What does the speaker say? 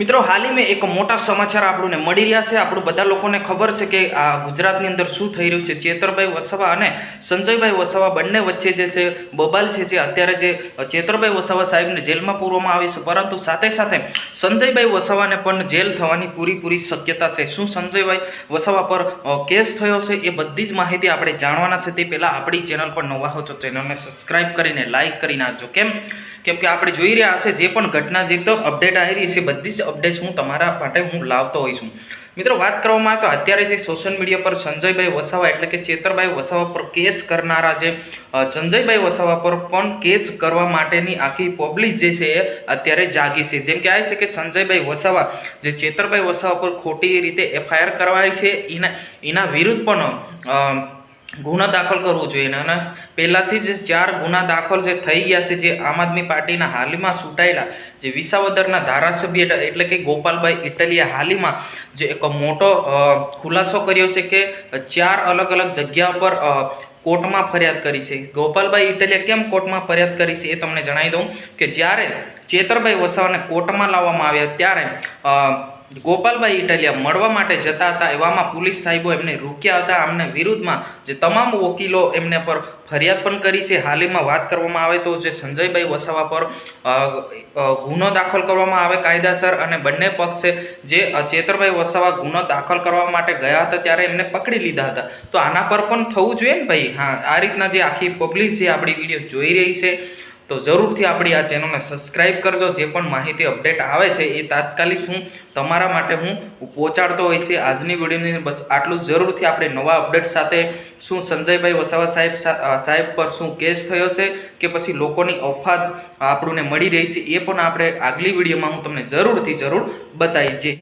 મિત્રો, હાલીમાં એક મોટા સમાચાર આપણને મળી રહ્યા છે. આપણું બધા લોકોને ખબર છે કે આ ગુજરાતની અંદર શું થઈ રહ્યું છે. ચેતરભાઈ વસાવા અને સંજયભાઈ વસાવા બંને વચ્ચે જે છે, બબાલ છે, જે અત્યારે જે ચેતરભાઈ વસાવા સાહેબને જેલમાં પૂરવામાં આવી છે. પરંતુ સાથે સાથે સંજયભાઈ વસાવાને પણ જેલ થવાની પૂરીપૂરી શક્યતા છે. શું સંજયભાઈ વસાવા પર કેસ થયો છે એ બધી જ માહિતી આપણે જાણવાના છે. તે પહેલાં આપણી ચેનલ પર નવા હો તો ચેનલને સબસ્ક્રાઈબ કરીને લાઇક કરી નાખજો કેમ? કેમ કે આપણે જોઈ રહ્યા છે જે પણ ઘટના જે તો અપડેટ આવી રહી છે, બધી જ અપડેટ્સ હું તમારા માટે હું લાવતો હોઈશું મિત્રો, વાત કરવામાં આવે તો અત્યારે જે સોશિયલ મીડિયા પર સંજયભાઈ વસાવા એટલે કે ચેતરભાઈ વસાવા પર કેસ કરનારા જે સંજયભાઈ વસાવા પર પણ કેસ કરવા માટેની આખી પબ્લિક જે છે એ અત્યારે જાગી છે. જેમ કે આ છે કે સંજયભાઈ વસાવા, જે ચેતરભાઈ વસાવા પર ખોટી રીતે એફઆઈઆર કરવાય છે. એના એના વિરુદ્ધ પણ ગુનો દાખલ કરવો જોઈએ અને પહેલાંથી જ ચાર ગુના દાખલ જે થઈ ગયા છે, જે આમ આદમી પાર્ટીના હાલમાં ચૂંટાયેલા જે વિસાવદરના ધારાસભ્ય એટલે- કે ગોપાલભાઈ ઇટલીએ હાલમાં જે એક મોટો ખુલાસો કર્યો છે કે ચાર અલગ અલગ જગ્યા પર કોર્ટમાં ફરિયાદ કરી છે. ગોપાલભાઈ ઇટલીએ કેમ કોર્ટમાં ફરિયાદ કરી છે એ તમને જણાવી દઉં કે જ્યારે ચેતરભાઈ વસાવાને કોર્ટમાં લાવવામાં આવ્યા ત્યારે ગોપાલભાઈ ઇટાલિયા મળવા માટે જતા હતા, એવામાં પોલીસ સાહેબો એમને રોક્યા હતા. આમને વિરુદ્ધમાં જે તમામ વકીલો એમને પર ફરિયાદ પણ કરી છે. હાલમાં વાત કરવામાં આવે તો જે સંજયભાઈ વસાવા પર ગુનો દાખલ કરવામાં આવે કાયદાસર અને બંને પક્ષે જે ચેતરભાઈ વસાવા ગુનો દાખલ કરવા માટે ગયા હતા ત્યારે એમને પકડી લીધા હતા. તો આના પર પણ થવું જોઈએ ને ભાઈ? હા, આ રીતના જે આખી પબ્લિક છે આપણી વીડિયો જોઈ રહી છે તો જરૂરથી આપણી આ ચેનલને સબસ્ક્રાઈબ કરજો. જે પણ માહિતી અપડેટ આવે છે એ તાત્કાલિક હું તમારા માટે હું પહોંચાડતો હોય છે આજની વિડીયોની બસ આટલું જરૂરથી આપણે નવા અપડેટ સાથે શું સંજયભાઈ વસાવા સાહેબ સાહેબ પર શું કેસ થયો છે કે પછી લોકોની અફવાદ આપણને મળી રહી છે એ પણ આપણે આગલી વિડીયોમાં હું તમને જરૂરથી, જરૂર બતાવીશ.